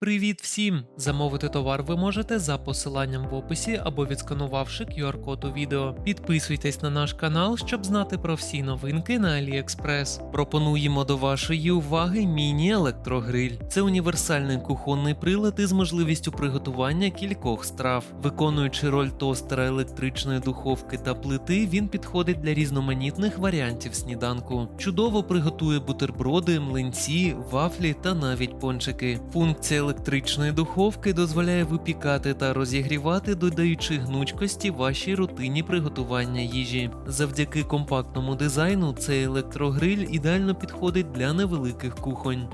Привіт всім! Замовити товар ви можете за посиланням в описі або відсканувавши QR-код у відео. Підписуйтесь на наш канал, щоб знати про всі новинки на AliExpress. Пропонуємо до вашої уваги міні-електрогриль. Це універсальний кухонний прилад із можливістю приготування кількох страв. Виконуючи роль тостера електричної духовки та плити, він підходить для різноманітних варіантів сніданку. Чудово приготує бутерброди, млинці, вафлі та навіть пончики. Функція електричної духовки дозволяє випікати та розігрівати, додаючи гнучкості вашій рутині приготування їжі. Завдяки компактному дизайну цей електрогриль ідеально підходить для невеликих кухонь.